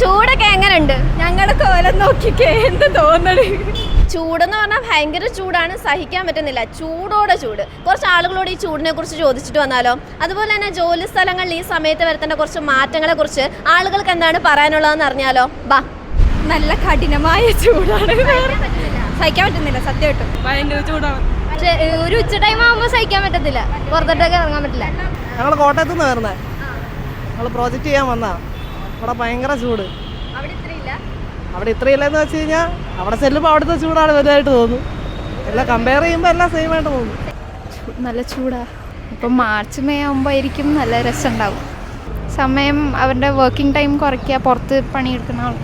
ചൂടൊക്കെ എങ്ങനെയുണ്ട് ഞങ്ങളുടെ കോലം നോക്കിക്കേ എന്ത് തോന്നണേ ചൂടെന്ന് പറഞ്ഞാൽ ഭയങ്കര ചൂടാണ് സഹിക്കാൻ പറ്റുന്നില്ല. ചൂടോടെ ചൂട്. കുറച്ച് ആളുകളോട് ഈ ചൂടിനെ കുറിച്ച് ചോദിച്ചിട്ട് വന്നാലോ? അതുപോലെ തന്നെ ജോലി സ്ഥലങ്ങളിൽ ഈ സമയത്ത് വരുത്തേണ്ട കുറച്ച് മാറ്റങ്ങളെ കുറിച്ച് ആളുകൾക്ക് എന്താണ് പറയാനുള്ളതെന്ന് അറിഞ്ഞാലോ? ബാ. നല്ല കഠിനമായ ചൂടാണ്. സഹിക്കാൻ പറ്റുന്നില്ല. സത്യമായിട്ടും ഭയങ്കര ചൂടാണ്. ഒരു ഉച്ച ടൈം ആകുമ്പോൾ സഹിക്കാൻ പറ്റത്തില്ല. പുറത്തോട്ടൊക്കെ ഇറങ്ങാൻ പറ്റില്ല. ഞങ്ങൾ കോട്ടയത്ത് നിന്ന് വരുന്നത് ഞങ്ങൾ പ്രോജക്റ്റ് ചെയ്യാൻ വന്നാ അവിടെ ഭയങ്കര ചൂട്. അവിടെ ഇത്രയില്ല? അവിടെ ഇത്രയില്ലെന്ന് വെച്ച് കഴിഞ്ഞാൽ അവിടെ ചെല്ലുമ്പോൾ അവിടുത്തെ ചൂടാണ് വലുതായിട്ട് തോന്നുന്നു. എല്ലാം കമ്പയർ ചെയ്യുമ്പോൾ എല്ലാം സെയിം ആയിട്ട് തോന്നുന്നു. നല്ല ചൂടാ. ഇപ്പം മാർച്ച് മെയ് ആകുമ്പോഴായിരിക്കും നല്ല രസമുണ്ടാവും. സമയം അവരുടെ വർക്കിംഗ് ടൈം കുറയ്ക്കുക പുറത്ത് പണിയെടുക്കുന്ന ആൾ.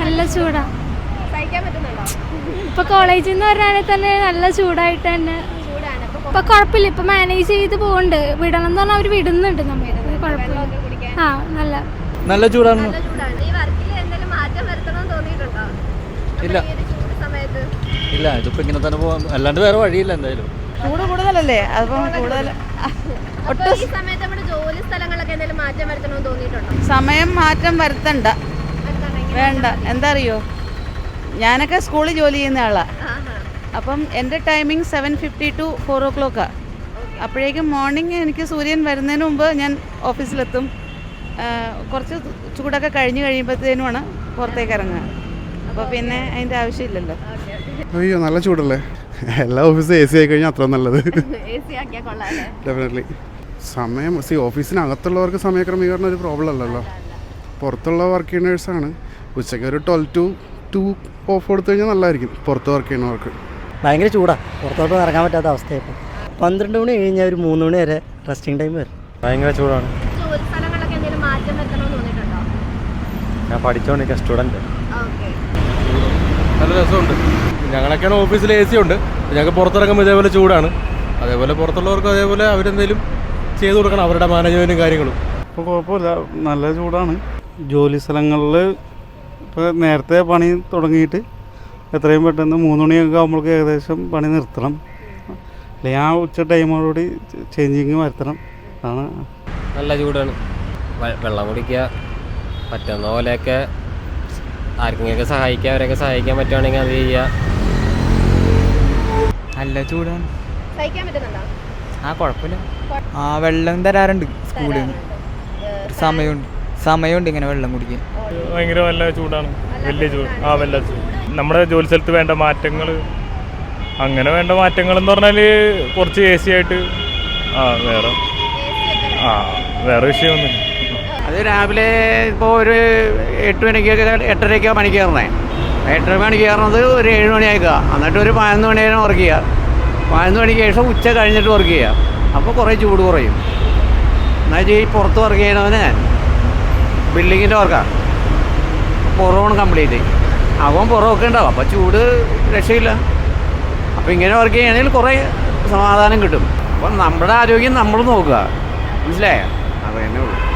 നല്ല ചൂടാ. ഇപ്പൊ കോളേജിൽ നിന്ന് പറഞ്ഞാണെങ്കിൽ തന്നെ നല്ല ചൂടായിട്ട് തന്നെ. ഇപ്പൊ ഇപ്പൊ കുഴപ്പമില്ല. ഇപ്പൊ മാനേജ് ചെയ്ത് പോകുന്നുണ്ട് വിടണം എന്ന് പറഞ്ഞാൽ അവർ വിടുന്നുണ്ട് നമ്മൾ കുഴപ്പമില്ല. ആ നല്ല. നല്ല ചൂടാണ്. ഈ വർക്കിൽ എന്തെങ്കിലും മാറ്റം വരുത്തണമെന്ന് തോന്നിയിട്ടുണ്ടോ? ഇല്ല. ഇല്ല ഇതിപ്പോ ഇങ്ങനെ തന്നെ പോവാം. അല്ലാണ്ട് വേറെ വഴിയില്ല എന്തായാലും. ചൂട് കൂടുതലല്ലേ? അതിപ്പോ കൂടുതൽ. അപ്പൊ ഈ സമയത്ത് നമ്മുടെ ജോലി സ്ഥലങ്ങളിലൊക്കെ എന്തെങ്കിലും മാറ്റം വരുത്തണമെന്ന് തോന്നിയിട്ടുണ്ടോ? സമയം മാറ്റം വരുത്തണ്ട. വേണ്ട. എന്താ അറിയോ ഞാനൊക്കെ സ്കൂളിൽ ജോലി ചെയ്യുന്ന ആളാ. അപ്പം എന്റെ timing seven fifty to four ഓ ക്ലോക്കാണ് അപ്പോഴേക്കും മോർണിംഗ് എനിക്ക് സൂര്യൻ വരുന്നതിന് മുമ്പ് ഞാൻ ഓഫീസിലെത്തും കുറച്ച് ചൂടൊക്കെ കഴിഞ്ഞ് കഴിയുമ്പോഴത്തേനുമാണ് പുറത്തേക്ക് ഇറങ്ങുക. അപ്പോൾ പിന്നെ അതിന്റെ ആവശ്യമില്ലല്ലോ. അയ്യോ നല്ല ചൂടല്ലേ? എല്ലാ ഓഫീസും എ സി ആയി കഴിഞ്ഞാൽ അത്ര നല്ലത്. ഡെഫിനറ്റ്ലി സമയം സി ഓഫീസിനകത്തുള്ളവർക്ക് സമയക്രമീകരണം ഒരു പ്രോബ്ലം അല്ലല്ലോ. പുറത്തുള്ള വർക്ക് ചെയ്യുന്നേഴ്സാണ് ഉച്ചയ്ക്ക് ഒരു ട്വൽവ് ടു ടു ഓഫ് കൊടുത്തു കഴിഞ്ഞാൽ നല്ലതായിരിക്കും. പുറത്ത് വർക്ക് ചെയ്യുന്നവർക്ക്. ഭയങ്കര ചൂടാ. പുറത്തോട്ട് ഇറങ്ങാൻ പറ്റാത്ത അവസ്ഥയായിപ്പോൾ പന്ത്രണ്ട് മണി കഴിഞ്ഞാൽ ഒരു മൂന്ന് മണി വരെ റെസ്റ്റിംഗ് ടൈം വരും. ഭയങ്കര ചൂടാണ്. തോന്നിയിട്ടുണ്ടോ ഞാൻ പഠിച്ചോണ്ടിരിക്കാം സ്റ്റുഡന്റ് ഓക്കെ. നല്ല രസമുണ്ട്. ഞങ്ങളൊക്കെയാണ് ഓഫീസിൽ എ സി ഉണ്ട്. ഞങ്ങൾക്ക് പുറത്തിറങ്ങുമ്പോൾ ഇതേപോലെ ചൂടാണ്. അതേപോലെ പുറത്തുള്ളവർക്ക് അതേപോലെ അവരെന്തെങ്കിലും ചെയ്തു കൊടുക്കണം. അവരുടെ മാനേജ്മെന്റും കാര്യങ്ങളും. ഇപ്പോൾ കുഴപ്പമില്ല. നല്ല ചൂടാണ്. ജോലി സ്ഥലങ്ങളിൽ ഇപ്പോൾ നേരത്തെ പണി തുടങ്ങിയിട്ട് എത്രയും പെട്ടെന്ന് മൂന്ന് മണിയൊക്കെ ആകുമ്പോഴേക്ക് ഏകദേശം പണി നിർത്തണം. അല്ലെങ്കിൽ ആ ഉച്ച ടൈമോടുകൂടി ചേഞ്ചിങ് വരുത്തണം. അതാണ്. നല്ല ചൂടാണ്. വെള്ളം കുടിക്കുക പറ്റുന്ന പോലെയൊക്കെ ആർക്കെങ്കിലൊക്കെ സഹായിക്കുക അവരെയൊക്കെ സഹായിക്കാൻ പറ്റുവാണെങ്കിൽ അത് ചെയ്യുക. നല്ല ചൂടാണ്. സഹിക്കാൻ പറ്റുന്നുണ്ടോ? ആ കുഴപ്പമില്ല. ആ വെള്ളം തരാറുണ്ട് സ്കൂളിൽ നിന്ന്. സമയമുണ്ട്. സമയമുണ്ട് ഇങ്ങനെ വെള്ളം കുടിക്കാൻ. ഭയങ്കര നല്ല ചൂടാണ്. വലിയ ചൂട്. ആ വല്ല ചൂട്. നമ്മുടെ ജോലി സ്ഥലത്ത് വേണ്ട മാറ്റങ്ങൾ അങ്ങനെ വേണ്ട മാറ്റങ്ങൾ എന്ന് പറഞ്ഞാൽ കുറച്ച് എ സി ആയിട്ട് ആ വേറെ ആ വേറെ വിഷയമൊന്നുമില്ല. അത് രാവിലെ ഇപ്പോൾ ഒരു എട്ട് മണിക്കൊക്കെ എട്ടരയ്ക്കോ മണിക്ക് കയറണേ എട്ടര മണിക്ക് കയറുന്നത് ഒരു ഏഴ് മണിയായിക്കുക എന്നിട്ട് ഒരു പതിനൊന്ന് മണി വരെ വർക്ക് ചെയ്യുക പതിനൊന്ന് മണിക്ക് ശേഷം ഉച്ച കഴിഞ്ഞിട്ട് വർക്ക് ചെയ്യുക അപ്പോൾ കുറേ ചൂട് കുറയും. എന്നാൽ ഈ പുറത്ത് വർക്ക് ചെയ്യണവന് ബിൽഡിങ്ങിന്റെ വർക്കാണ് പുറമാണ് കംപ്ലീറ്റ് അവൻ പുറമൊക്കെ ഉണ്ടാവും. അപ്പോൾ ചൂട് രക്ഷയില്ല. അപ്പോൾ ഇങ്ങനെ വർക്ക് ചെയ്യണമെങ്കിൽ കുറേ സമാധാനം കിട്ടും. അപ്പം നമ്മുടെ ആരോഗ്യം നമ്മൾ നോക്കുക. മനസ്സിലായോ? അത് തന്നെ ഉള്ളൂ.